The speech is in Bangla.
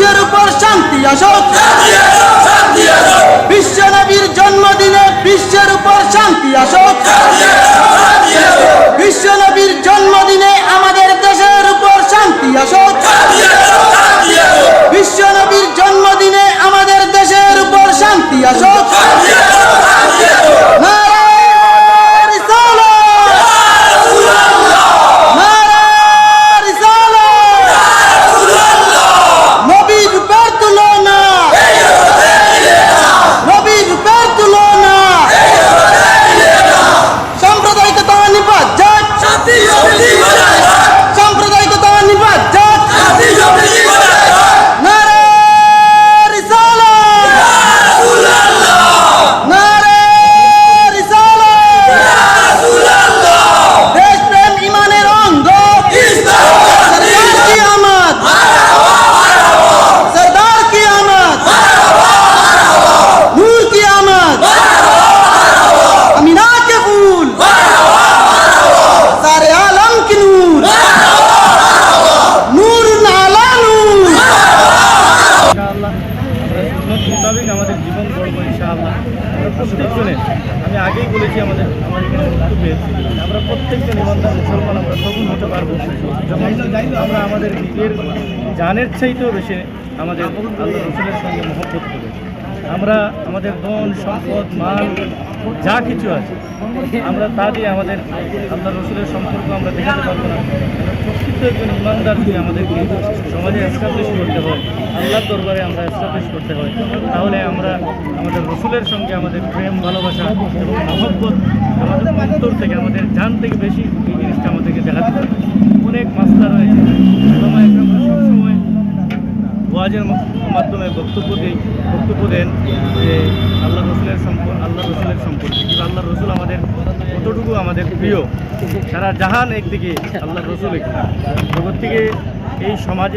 বিশ্বের উপর শান্তি আসুক। বিশ্ব নবীর জন্মদিনে বিশ্বের উপর শান্তি আসুক। বিশ্ব নবীর জন্মদিনে আমাদের দেশের উপর শান্তি আসুক। বিশ্ব নবীর জন্মদিনে আমাদের দেশের উপর শান্তি আসুক। প্রত্যেকজনে আমি আগেই বলেছি আমাদের, আমার এখানে বক্তব্যে আমরা প্রত্যেকজন ইমানদার, মুসলমান, আমরা সবুজ হতে পারব। যখন আমরা আমাদের নিজের জানের চাইতেও বেশি আমাদের আল্লাহ রসুলের সঙ্গে মহব্বত করব আমরা আমাদের ধন, সম্পদ মাল যা কিছু আছে, আমরা তা দিয়ে আমাদের আল্লাহ রসুলের সম্পর্ক আমরা দেখাতে পারব না। প্রকৃত একজন ইমানদার দিয়ে আমাদেরকে সমাজে এস্টাবলিশ করতে হয়, আল্লাহর দরবারে আমরা এস্টাবলিশ করতে হয়। তাহলে আমরা আমাদের রসুলের সঙ্গে আমাদের প্রেম, ভালোবাসা এবং মহব্বত আমাদের অন্তর থেকে, আমাদের জান থেকে বেশি ওয়াজের মাধ্যমে বক্তব্য দিই বক্তব্য দেন যে আল্লাহ রসুলের সম্পর্ক আল্লাহ রসুলের সম্পর্কে। কিন্তু আল্লাহ রসুল আমাদের কতটুকু আমাদের প্রিয়? সারা জাহান একদিকে আল্লাহ রসুল জগৎ থেকে এই সমাজে